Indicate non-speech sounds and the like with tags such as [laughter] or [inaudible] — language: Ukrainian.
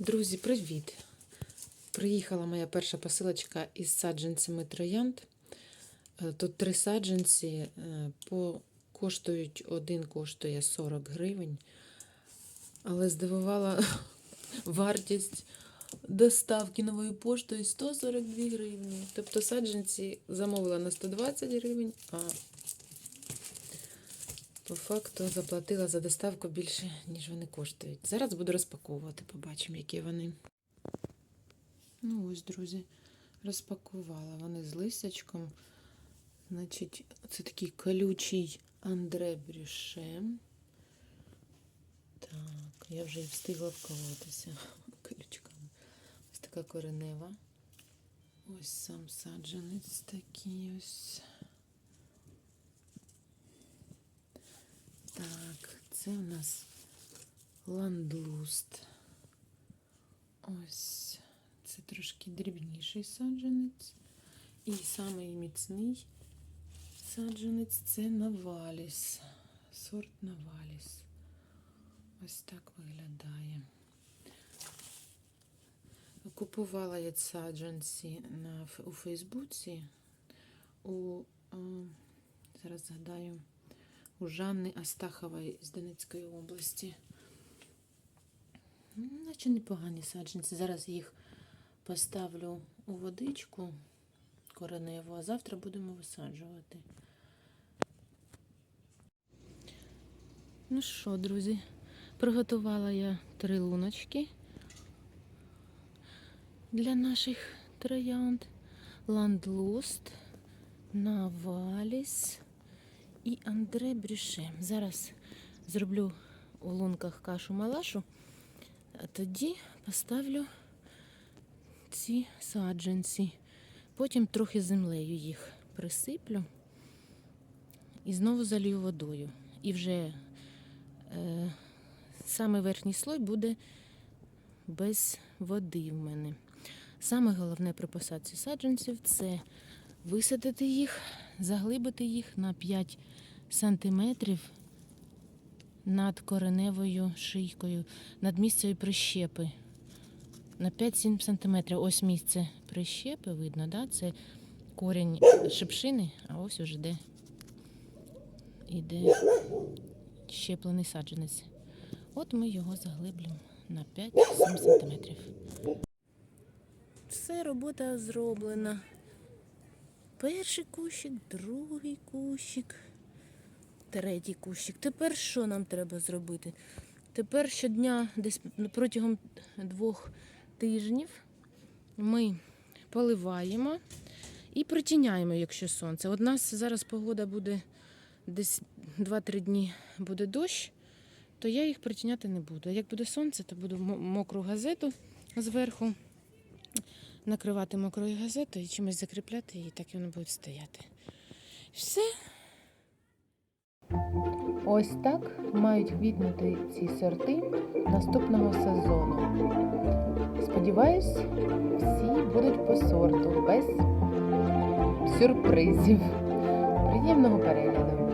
Друзі, привіт! Приїхала моя перша посилочка із саджанцями троянд. Е, Тут три саджанці е, по коштують, один коштує 40 гривень. Але здивувала [laughs] вартість доставки новою поштою 142 гривні. Тобто саджанці замовила на 120 гривень, а по факту заплатила за доставку більше, ніж вони коштують. Зараз буду розпаковувати, побачимо, які вони. Ну ось, друзі, розпакувала вони з листячком. Значить, це такий колючий Андре Брюше. Так, я вже встигла вколотися [laughs] колючками. Ось така коренева. Ось сам саджанець такий ось. Так, це у нас ландлуст. Ось це трошки дрібніший саджанець. І самий міцний саджанець це Наваліс. Сорт Наваліс. Ось так виглядає. Купувала я саджанці на, у Фейсбуці. У, е, зараз згадаю, у Жанни Астахової з Донецької області. Ну, Наче непогані саджанці. Зараз їх поставлю у водичку кореневу, а завтра будемо висаджувати. Ну що, друзі, приготувала я три луночки для наших троянд. Ландлуст, Наваліс і Андре Брюше. Зараз зроблю у лунках кашу малашу, а тоді поставлю ці саджанці. Потім трохи землею їх присиплю і знову залью водою. І вже е, саме верхній слой буде без води в мене. Саме головне при посадці саджанців це висадити їх, заглибити їх на 5 сантиметрів над кореневою шийкою, над місцею прищепи. На 5-7 сантиметрів. Ось місце прищепи, видно, да? це корінь шипшини, а ось уже де іде щеплений саджанець. От ми його заглиблюємо на 5-7 сантиметрів. Все, робота зроблена. Перший кущик, другий кущик, третій кущик. Тепер що нам треба зробити? Тепер щодня, десь протягом двох тижнів, ми поливаємо і притіняємо, якщо сонце. От нас зараз погода буде десь 2-3 дні буде дощ, то я їх притіняти не буду. Як буде сонце, то буду мо- мокру газету зверху накривати мокрою газетою і чимось закріпляти її, так і воно буде стояти. Все. Ось так мають квітнути ці сорти наступного сезону. Сподіваюсь, всі будуть по сорту без сюрпризів. Приємного перегляду!